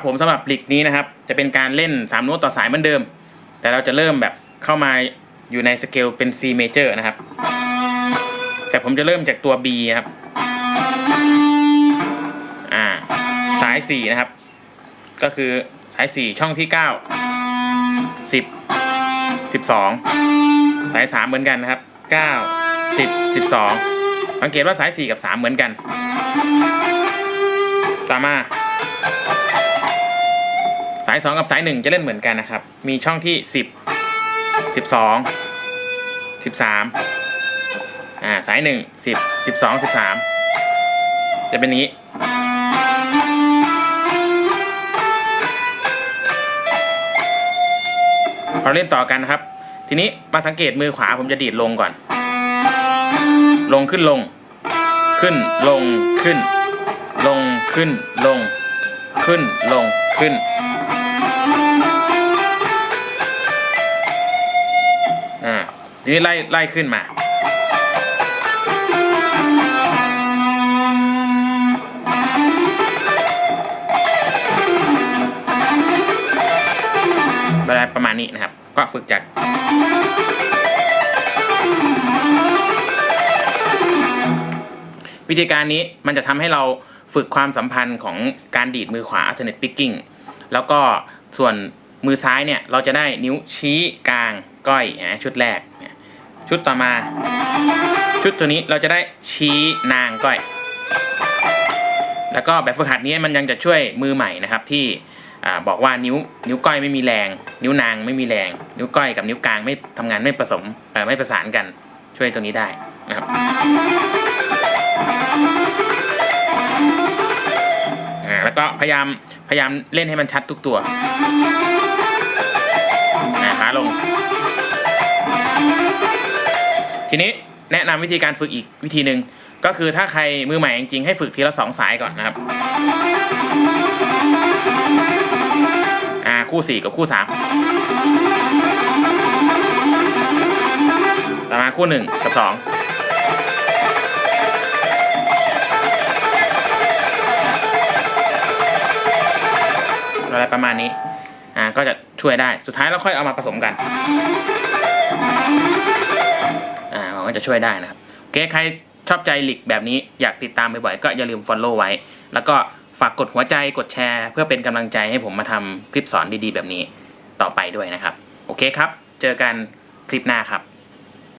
ครับผมสำหรับหลิกนี้นะครับ จะเป็นการเล่น3โน้ตต่อสายเหมือนเดิม แต่เราจะเริ่มแบบเข้ามาอยู่ในสเกลเป็น C major นะครับ แต่ผมจะเริ่มจากตัว B นะครับอ่าสาย 4 นะครับ ก็คือสาย 4 ช่องที่ 9 10 12 สาย 3 เหมือนกันนะครับ 9 10 12 สังเกตว่าสาย 4 กับ 3 เหมือนกัน ตามมาาย 2 กับสาย 1 จะเล่นเหมือนกันนะครับ มีช่องที่ 10 12 13อ่าสาย 1 10 12 13 จะเป็นนี้เราเล่นต่อกันนะครับ ทีนี้มาสังเกตมือขวาผมจะดีดลงก่อน ลงขึ้นลง ขึ้นลงขึ้น ลงขึ้นลง ขึ้นลง ขึ้น อ่า ทีนี้ไล่ไล่ขึ้นมาเวลาประมาณนี้นะครับ ก็ฝึกจากวิธีการนี้มันจะทำให้เรา ฝึกความสัมพันธ์ของการดีดมือขวา alternate picking แล้วก็ส่วนมือซ้ายเนี่ยเราจะได้นิ้วชี้กลางก้อยนะชุดแรก ชุดต่อมา ชุดตัวนี้เราจะได้ชี้นางก้อย แล้วก็แบบฝึกหัดนี้มันยังจะช่วยมือใหม่นะครับที่บอกว่านิ้วนิ้วก้อยไม่มีแรง นิ้วนางไม่มีแรง นิ้วก้อยกับนิ้วกลางไม่ทำงานไม่ผสมไม่ประสานกันช่วยตรงนี้ได้นะครับ ก็พยายามพยายามเล่นให้มันชัดทุกตัวอ่าหาลง ทีนี้แนะนำวิธีการฝึกอีกวิธีหนึ่งก็คือถ้าใครมือใหม่จริงๆให้ฝึกทีละสองสายก่อนนะครับอ่าคู่สี่กับคู่สามต่อมาคู่หนึ่งกับสอง อะไรประมาณนี้ อ่า ก็จะช่วยได้ สุดท้ายเราค่อยเอามาผสมกัน อ่าก็จะช่วยได้นะครับ โอเค ใครชอบใจหลิกแบบนี้อยากติดตามบ่อยๆ ก็อย่าลืม Follow ไว้ แล้วก็ฝากกดหัวใจ กดแชร์ เพื่อเป็นกำลังใจให้ผมมาทำคลิปสอนดีๆ แบบนี้ต่อไปด้วยนะครับ โอเคครับ เจอกันคลิปหน้าครับ